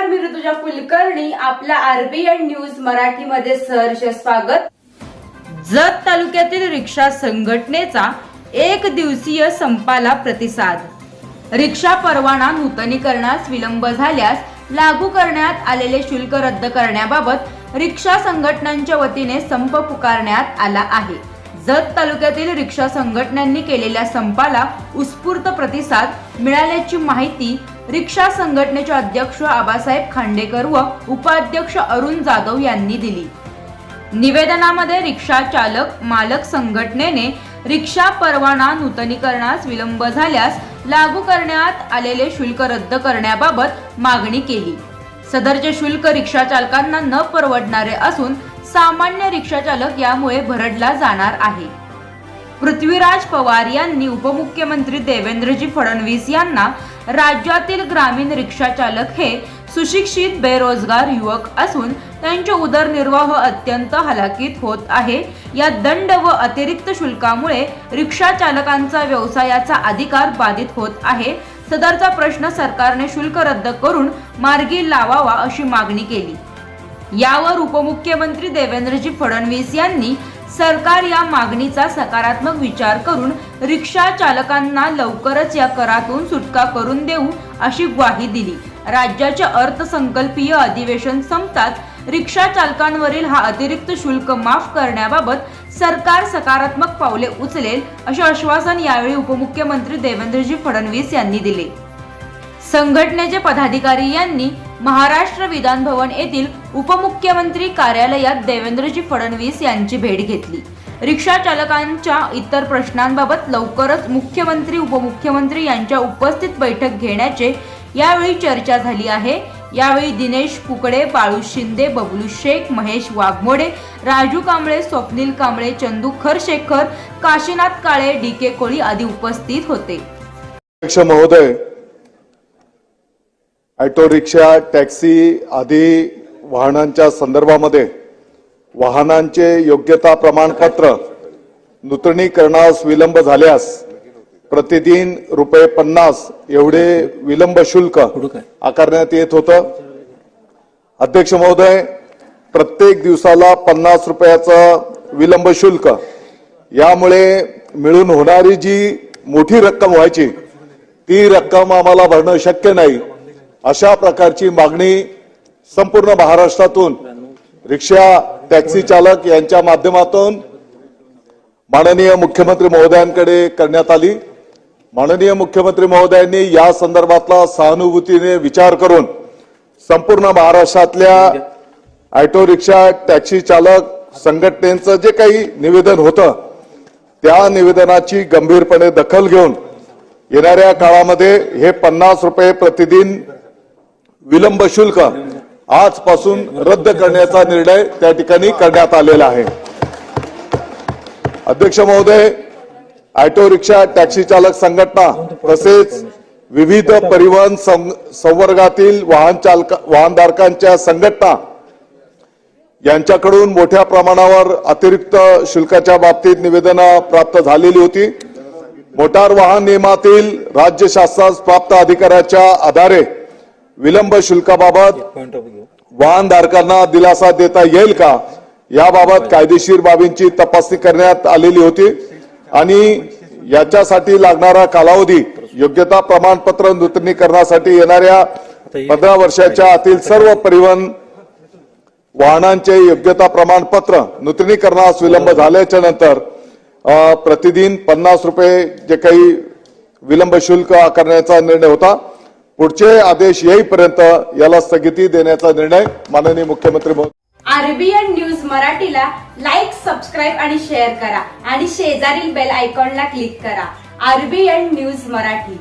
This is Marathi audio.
नमस्कार मी ऋतुजा कुलकर्णी. आपल्या आरबीएन न्यूज मराठीमध्ये सहर्ष स्वागत. जत तालुक्यातील रिक्षा संघटनेचा एक दिवसीय संपाला प्रतिसाद. रिक्षा परवाना नूतनीकरणास विलंब झाल्यास लागू करण्यात आलेले शुल्क रद्द करण्याबाबत रिक्षा संघटनांच्या वतीने संप पुकारण्यात आला आहे. जत तालुक्यातील रिक्षा संघटनांनी केलेल्या संपाला उत्स्फूर्त प्रतिसाद मिळाल्याची माहिती रिक्षा संघटनेचे अध्यक्ष आबासाहेब खांडेकर व उपाध्यक्ष अरुण जाधव यांनी दिली. निवेदनामध्ये रिक्षा चालक मालक संघटनेने रिक्षा परवाना नूतनीकरणास विलंब झाल्यास लागू करण्यात आलेले शुल्क रद्द करण्याबाबत मागणी केली. सदरचे शुल्क रिक्षा चालकांना न परवडणारे असून सामान्य रिक्षा चालक यामुळे भरडला जाणार आहे. पृथ्वीराज पवार यांनी उपमुख्यमंत्री देवेंद्रजी फडणवीस यांना राज्यातील ग्रामीण रिक्षा चालक हे सुशिक्षित बेरोजगार युवक असून त्यांचे उदरनिर्वाह अत्यंत हलाखीत होत आहे. या दंड व अतिरिक्त शुल्कामुळे रिक्षा चालकांचा व्यवसायाचा अधिकार बाधित होत आहे. सदरचा प्रश्न सरकारने शुल्क रद्द करून मार्गी लावावा अशी मागणी केली. यावर उपमुख्यमंत्री देवेंद्रजी फडणवीस यांनी सरकार या मागणीचा सकारात्मक विचार करून रिक्षा चालकांना लवकरच या करातून सुटका करून देऊ अशी ग्वाही दिली. राज्याचे अर्थसंकल्पीय अधिवेशन संपताच रिक्षा चालकांवरील हा अतिरिक्त शुल्क माफ करण्याबाबत सरकार सकारात्मक पावले उचलेल असे आश्वासन यावेळी उपमुख्यमंत्री देवेंद्रजी फडणवीस यांनी दिले. संघटनेचे पदाधिकारी यांनी महाराष्ट्र विधान भवन येथील उपमुख्यमंत्री कार्यालयात देवेंद्रजी फडणवीस यांची भेट घेतली. रिक्षा चालकांच्या इतर प्रश्नांबाबत लवकरच मुख्यमंत्री उपमुख्यमंत्री यांच्या उपस्थित बैठक घेण्याचे यावेळी चर्चा झाली आहे. यावेळी दिनेश कुकडे बाळू शिंदे बबलू शेख महेश वाघमोडे राजू कांबळे स्वप्नील कांबळे चंदू खरशेखर काशीनाथ काळे डी के कोळी आदी उपस्थित होते. महोदय ऑटो रिक्षा टॅक्सी आदी वाहनांच्या संदर्भामध्ये वाहनांचे योग्यता प्रमाणपत्र नूतनीकरणास विलंब झाल्यास प्रतिदिन रुपये पन्नास एवढे विलंब शुल्क आकारण्यात येत होतं. अध्यक्ष महोदय प्रत्येक दिवसाला पन्नास रुपयाचं विलंब शुल्क यामुळे मिळून होणारी जी मोठी रक्कम व्हायची ती रक्कम आम्हाला भरणं शक्य नाही. अशा प्रकारची मागणी संपूर्ण महाराष्ट्रातून रिक्षा टॅक्सी चालक यांच्या माध्यमातून माननीय मुख्यमंत्री महोदयांकडे करण्यात आली. माननीय मुख्यमंत्री महोदयांनी या संदर्भातला सहानुभूतीने विचार करून संपूर्ण महाराष्ट्रातल्या ऑटो रिक्षा टॅक्सी चालक संघटनेचं जे काही निवेदन होतं त्या निवेदनाची गंभीरपणे दखल घेऊन येणाऱ्या काळामध्ये हे पन्नास रुपये प्रतिदिन विलंब शुल्क आजपासून रद्द करण्याचा निर्णय त्या ठिकाणी करण्यात आलेला आहे. अध्यक्ष महोदय ऑटो रिक्षा टॅक्सी चालक संघटना तसेच विविध परिवहन संवर्गातील वाहन चालक वाहनधारकांच्या संघटना यांच्याकडून मोठ्या प्रमाणावर अतिरिक्त शुल्काच्या बाबतीत निवेदनं प्राप्त झालेली होती. मोटार वाहन नियमातील राज्य शासनास प्राप्त अधिकाऱ्याच्या आधारे विलंब शुल्काबाबत वाहनधारकांना दिलासा देता येईल का? याबाबत कायदेशीर बाबींची तपासणी करण्यात आलेली होती. आणि याच्यासाठी लागणारा कालावधी योग्यता प्रमाणपत्र नूतनीकरणासाठी येणाऱ्या पंधरा वर्षाच्या आतील सर्व परिवहन वाहनांचे योग्यता प्रमाणपत्र नूतनीकरणास विलंब झाल्याच्यानंतर प्रतिदिन पन्नास रुपये जे काही विलंब शुल्क आकारण्याचा निर्णय होता. पुढचे आदेश येईपर्यंत याला स्थगिती देण्याचा निर्णय माननीय मुख्यमंत्री आरबीएन न्यूज मराठीला लाईक सबस्क्राईब आणि शेअर करा. आणि शेजारील बेल आयकॉनला क्लिक करा. RBN news Marathi.